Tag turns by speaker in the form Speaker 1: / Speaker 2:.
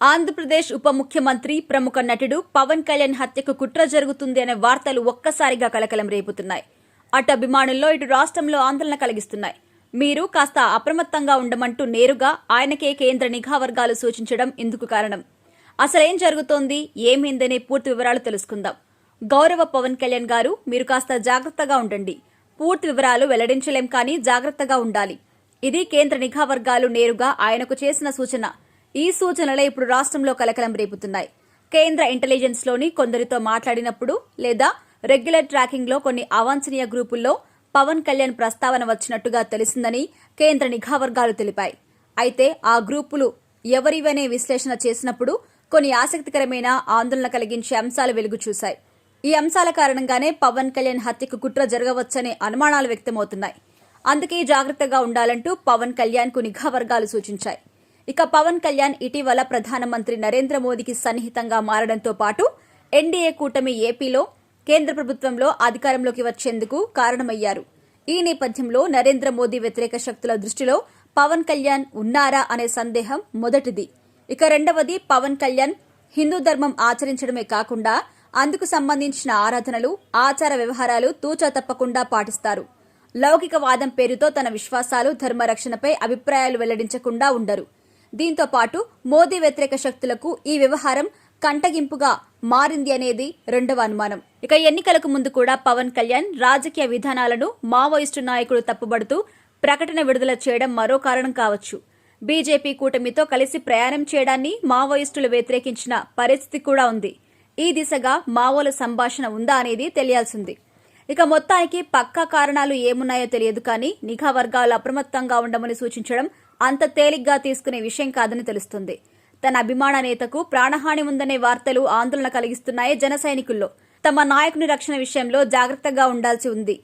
Speaker 1: ఆంధ్రప్రదేశ్ ఉప ముఖ్యమంత్రి ప్రముఖ నటుడు పవన్ కళ్యాణ్ హత్యకు కుట్ర జరుగుతుంది అనే వార్తలు ఒక్కసారిగా కలకలం రేపుతున్నాయి. అటు అభిమానుల్లో ఇటు రాష్ట్రంలో ఆందోళన కలిగిస్తున్నాయి. మీరు కాస్త అప్రమత్తంగా ఉండమంటూ నేరుగా ఆయనకే కేంద్ర నిఘా వర్గాలు సూచించడం ఇందుకు కారణం. అసలేం జరుగుతోంది? ఏమైందనే పూర్తి వివరాలు తెలుసుకుందాం. గౌరవ పవన్ కళ్యాణ్ గారు మీరు కాస్త జాగ్రత్తగా ఉండండి. పూర్తి వివరాలు వెల్లడించలేం కానీ జాగ్రత్తగా ఉండాలి. ఇది కేంద్ర నిఘా వర్గాలు నేరుగా ఆయనకు చేసిన సూచన. ఈ సూచనలే ఇప్పుడు రాష్ట్రంలో కలకలం రేపుతున్నాయి. కేంద్ర ఇంటెలిజెన్స్లోని కొందరితో మాట్లాడినప్పుడు లేదా రెగ్యులర్ ట్రాకింగ్లో కొన్ని అవాంఛనీయ గ్రూపుల్లో పవన్ కళ్యాణ్ ప్రస్తావన వచ్చినట్టుగా తెలిసిందని కేంద్ర నిఘా వర్గాలు తెలిపాయి. అయితే ఆ గ్రూపులు ఎవరివనే విశ్లేషణ చేసినప్పుడు కొన్ని ఆసక్తికరమైన ఆందోళన కలిగించే అంశాలు వెలుగు చూశాయి. ఈ అంశాల కారణంగానే పవన్ కళ్యాణ్ హత్యకు కుట్ర జరగవచ్చనే అనుమానాలు వ్యక్తమవుతున్నాయి. అందుకే జాగ్రత్తగా ఉండాలంటూ పవన్ కళ్యాణ్కు నిఘా వర్గాలు సూచించాయి. ఇక పవన్ కళ్యాణ్ ఇటీవల ప్రధానమంత్రి నరేంద్ర మోదీకి సన్నిహితంగా మారడంతో పాటు ఎన్డీఏ కూటమి ఏపీలో కేంద్ర ప్రభుత్వంలో అధికారంలోకి వచ్చేందుకు కారణమయ్యారు. ఈ నేపథ్యంలో నరేంద్ర మోదీ వ్యతిరేక శక్తుల దృష్టిలో పవన్ కళ్యాణ్ ఉన్నారా అనే సందేహం మొదటిది. ఇక రెండవది పవన్ కళ్యాణ్ హిందూ ధర్మం ఆచరించడమే కాకుండా అందుకు సంబంధించిన ఆరాధనలు ఆచార వ్యవహారాలు తూచా తప్పకుండా పాటిస్తారు. లౌకికవాదం పేరుతో తన విశ్వాసాలు ధర్మ రక్షణపై అభిప్రాయాలు వెల్లడించకుండా ఉండరు. దీంతో పాటు మోదీ వ్యతిరేక శక్తులకు ఈ వ్యవహారం కంటగింపుగా మారింది అనేది రెండవ అనుమానం. ఇక ఎన్నికలకు ముందు కూడా పవన్ కళ్యాణ్ రాజకీయ విధానాలను మావోయిస్టు నాయకుడు తప్పుబడుతూ ప్రకటన విడుదల చేయడం మరో కారణం కావచ్చు. బీజేపీ కూటమితో కలిసి ప్రయాణం చేయడాన్ని మావోయిస్టులు వ్యతిరేకించిన పరిస్థితి కూడా ఉంది. ఈ దిశగా మావోల సంభాషణ ఉందా అనేది తెలియాల్సింది. ఇక మొత్తానికి పక్కా కారణాలు ఏమున్నాయో తెలియదు కానీ నిఘా వర్గాలు అప్రమత్తంగా ఉండమని సూచించడం అంత తేలిగ్గా తీసుకునే విషయం కాదని తెలుస్తుంది. తన అభిమాన నేతకు ప్రాణహాని ఉందనే వార్తలు ఆందోళన కలిగిస్తున్నాయి జన సైనికుల్లో. తమ నాయకుని రక్షణ విషయంలో జాగ్రత్తగా ఉండాల్సి ఉంది.